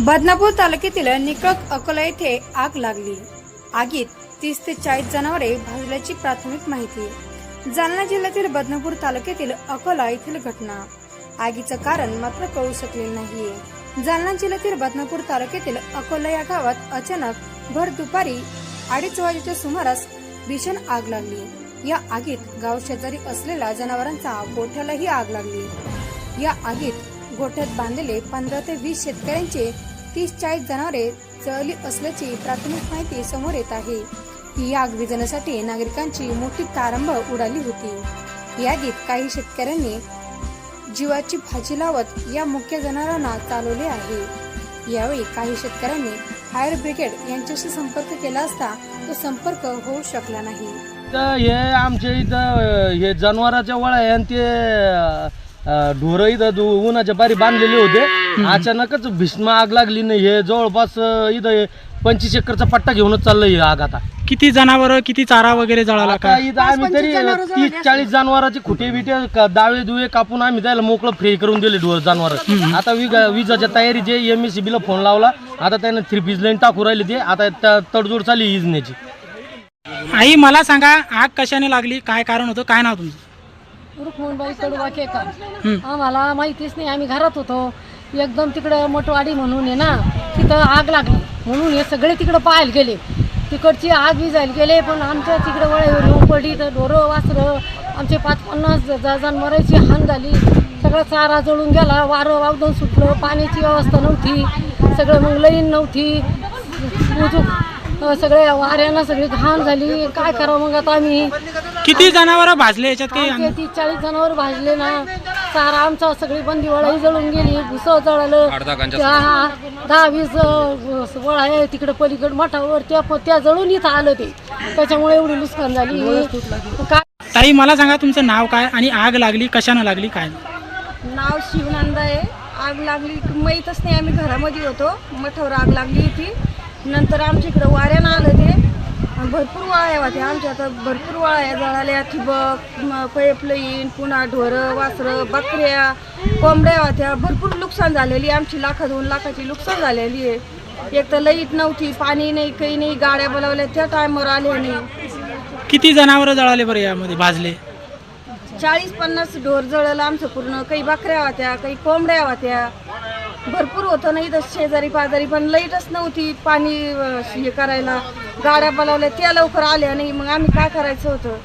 बदनापूर तालुक्यातील निकळक अकोला येथे आग लागली. आगीत तीस ते चाळीस जनावरे भाजल्याची प्राथमिक माहिती. जालना जिल्ह्यातील बदनापूर तालुक्यातील अकोला येथील घटना. आगीचं कारण मात्र कळू शकले नाही. जालना जिल्ह्यातील बदनापूर तालुक्यातील अकोला या गावात अचानक भर दुपारी अडीच वाजेच्या सुमारास भीषण आग लागली. या आगीत गाव शेजारी असलेल्या जनावरांचा गोठ्यालाही आग लागली. या आगीत गोठ्यात बांधलेले पंधरा ते वीस शेतकऱ्यांचे तीस चाळीस जनावरे जळली असल्याची प्राथमिक माहिती समोर येत आहे. ही आग विजण्यासाठी नागरिकांची मोठी तारंभ उडाली होती. यादीत काही शेतकऱ्यांनी जीवाची भाजी लावत या मुख्य जनावरांना चालवले आहे. यावेळी काही शेतकऱ्यांनी फायर ब्रिगेड यांच्याशी संपर्क केला असता तो संपर्क होऊ शकला नाही. तर हे आमच्या इथं हे जनावराच्या वळा आणि ते ढोरं इथं दु- उन्हाच्या पारी बांधलेले होते. अचानकच भीष्म आग लागली नाही. हे जवळपास इथं पंचवीस एकरचा पट्टा घेऊनच चाललंय ही आग आता. किती जनावर किती चारा वगैरे जळाला आता काय? इथं आम्ही तरी तीस चाळीस जनावरांचे खुटे बिटे क- दावे दुवे कापून आम्ही त्याला मोकळं फ्री करून दिले ढोर जनावर. आता विग विजाच्या तयारी जे एम एस ला फोन लावला आता त्यानं थ्री पीस लाईन टाकू राहिली ते. आता त्या तडजोड चालली इजण्याची. आई मला सांगा आग कशाने लागली? काय कारण होतं? काय नाव तुमचं? रुक्मणबाई कडवा केकर आम्हाला माहितीच नाही आम्ही घरात होतो एकदम तिकडं मोठवाडी म्हणून आहे ना तिथं आग लागली म्हणून हे सगळे तिकडं पाहायला गेले तिकडची आग विजायला गेले पण आमच्या तिकडं वळ येऊन पडली तर ढोरं वासरं आमचे पाच पन्नास ज- जनावरांची हान झाली सगळं चारा जळून गेला वारं वावदन सुटलं पाण्याची व्यवस्था नव्हती सगळं मग लईन नव्हती सगळ्या अं, वाऱ्यानं सगळी घाण झाली काय करावं मग आता आम्ही किती जनावर भाजले याच्यात काही आमचे तीस चाळीस जनावर भाजले ना. चारा आमचा सगळी बंदी वळाही जळून गेली भुसं जळालं. त्या दहा वीस अं, वळा आहे तिकडे पलीकडे मठावर त्या त्या जळून इथं आलं ते. त्याच्यामुळे एवढी नुकसान झाली. काय ताई मला सांगा तुमचं नाव काय आणि आग लागली कशानं लागली काय? नाव शिवनंदा आहे. आग लागली की माहीतच नाही आम्ही घरामध्ये होतो. मठावर आग लागली होती. नंतर आमच्या इकडं वाऱ्यानं आलं ते. भरपूर वाळ्या होत्या आमच्या आता भरपूर वाळ्या जळाल्या ठिबक पाईपलाईन पुन्हा ढोरं वासरं बकऱ्या कोंबड्या होत्या भरपूर नुकसान झालेली आमची लाखा दोन लाखाची नुकसान झालेली आहे. एक तर लाइट नव्हती पाणी नाही काही नाही गाड्या बोलावल्या. त्या टायमावर आल्या नाही. किती जनावर जळाले बरं यामध्ये? भाजले? चाळीस पन्नास ढोर जळलं आमचं पूर्ण. काही बकऱ्या होत्या काही कोंबड्या होत्या भरपूर होतं नाही तर शेजारी पाजारी पण लाईटच नव्हती. पाणी अं, हे करायला गाड्या बोलावल्या त्या लवकर आल्या नाही. मग आम्ही काय करायचं होतं?